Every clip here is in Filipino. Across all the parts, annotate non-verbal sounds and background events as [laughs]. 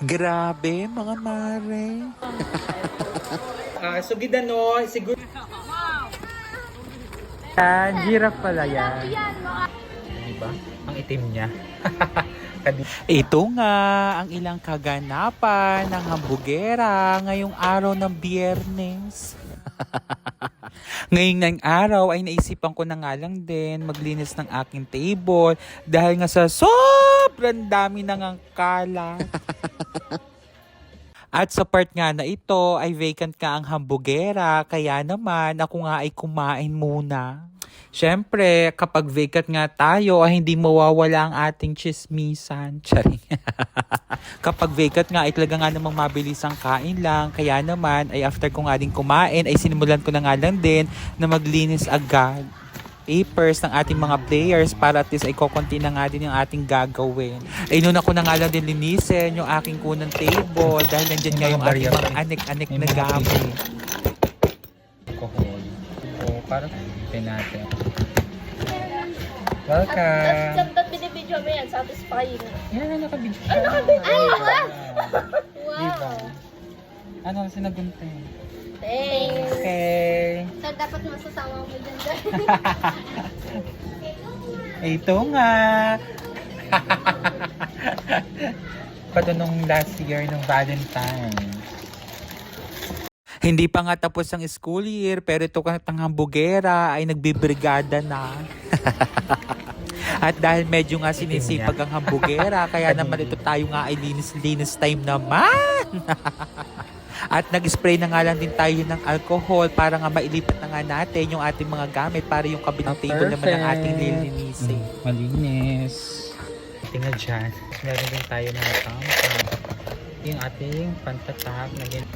Grabe, mga mare. [laughs] Ah, so gidano, siguro Yan, giraffe pala yan. Diba? Ang itim niya. [laughs] Ito nga ang ilang kaganapan ng hambugera ngayong araw ng biyernes. [laughs] Ngayong ng araw ay naisipan ko na nga lang din maglinis ng aking table dahil nga sa sobrang dami ng ang kalat. [laughs] At sa part nga na ito ay vacant ka ang hambugera kaya naman ako nga ay kumain muna. Siyempre, kapag vacant nga tayo ay hindi mawawala ang ating chismisan. [laughs] Charing. kapag vacant nga ay talaga nga namang mabilis ang kain lang. Kaya naman ay after ko nga kumain ay sinimulan ko na nga lang din na maglinis agad papers ng ating mga players para at least ay kokonti na nga din yung ating gagawin. Ay noon ako na nga lang din linisin yung aking kunang table dahil nandyan nga yung ating mga anik-anik na gamit. Alcohol. O, para sabihin natin. Welcome! Ba't binibidyo mo yan? Satisfying. Yan, nakabidyo Ay, nakabidyo! Ay, wow! Diba? Wow! Ano kasi nagunting? Thanks! Okay. Saan dapat masasama mo dyan dyan? Ito nga. Pato nung last year ng Valentine. Hindi pa nga tapos ang school year pero ito kang hambugera ay nagbibrigada na. [laughs] At dahil medyo nga sinisipag ang hambugera, kaya [laughs] naman ito tayo nga ay linis-linis time naman. [laughs] At nag-spray na nga lang din tayo ng alcohol para nga mailipat na nga natin yung ating mga gamit para yung kabilang table naman ang ating lilinisin. Mm, malinis. Tingnan dyan. Meron din tayo ng tampa. Yung ating pantatak na yan.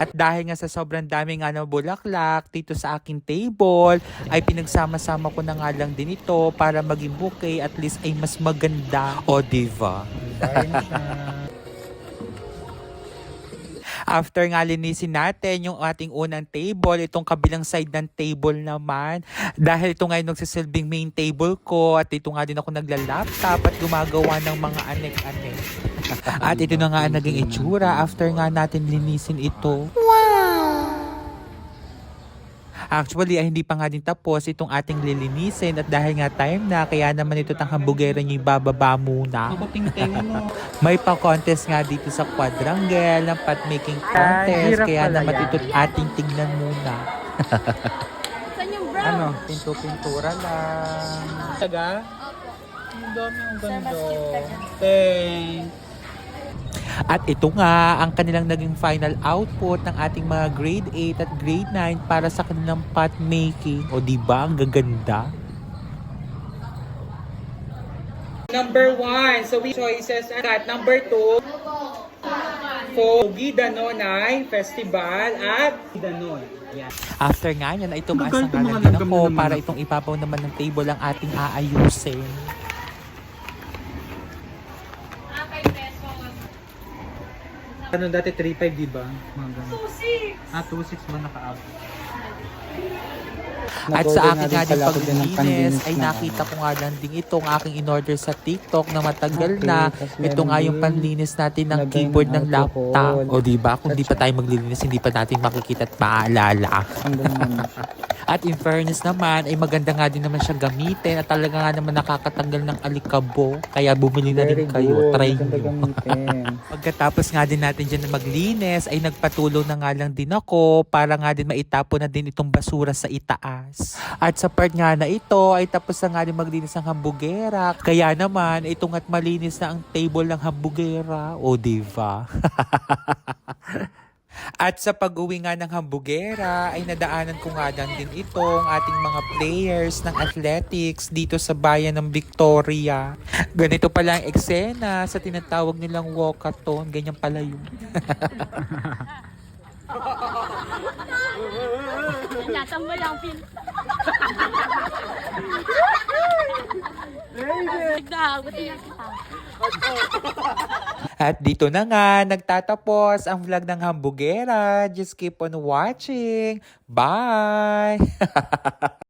At dahil nga sa sobrang dami nga ng bulaklak dito sa aking table, ay pinagsama-sama ko na nga lang din ito para maging bouquet at least ay mas maganda. O diva? Siya. After nga linisin natin yung ating unang table, itong kabilang side ng table naman. Dahil ito nga yung nagsisilbing main table ko at ito nga din ako nagla-laptop at gumagawa ng mga anek-anek. [laughs] at ito na nga ang naging itsura after nga natin linisin ito. Actually, ay hindi pa nga din tapos itong ating lilinisin at dahil nga time na, kaya naman ito tang hambugera niyo ibababa muna. [laughs] May pa-contest nga dito sa quadrangle ng pot-making contest. hirap kaya naman ito ating tignan muna. [laughs] Ano? Pinto-pintura lang. Taga? Opo. Ang dami ang dyan. Thanks. At ito nga ang kanilang naging final output ng ating mga grade 8 at grade 9 para sa kanilang pot making. O di ba ang gaganda? Number one, so we choices at number two, for Gidanonay Festival at Gidanon. Yan. After nga yan, ay tumaas Bagal na nga itong mga lang din ako para itong ipapaw naman ng table ang ating aayusin. Ano dati 3.5 di ba? Mga ganun. 2-6! Ah, 2.6 man nakaabot. At sa akin nga din paglilinis ay nakita ko nga lang din itong aking in-order sa TikTok na matagal Okay, na. Ito nga yung din panlinis natin ng keyboard ng laptop. O di ba kung di pa tayo maglilinis, hindi pa natin makikita at maaalala. [laughs] At in fairness naman, ay maganda nga din naman siya gamitin at talaga nga naman nakakatanggal ng alikabo. Kaya bumili na rin kayo. Try Maganda nyo. [laughs] Pagkatapos nga din natin dyan na maglinis, ay nagpatulong na nga lang din ako para nga din maitapon na din itong basura sa itaas. At sa part nga na ito, ay tapos na nga din maglinis ng hambugera. Kaya naman, itong at malinis na ang table ng hambugera. O diva? [laughs] At sa pag-uwi nga ng hambugera ay nadaanan ko nga lang din itong ating mga players ng athletics dito sa bayan ng Victoria. Ganito pala ang eksena sa tinatawag nilang walkathon. Ganyan pala yun. Natambal ang pin. Nagdahagot niya. At dito na nga, nagtatapos ang vlog ng Hambugera. Just keep on watching. Bye! [laughs]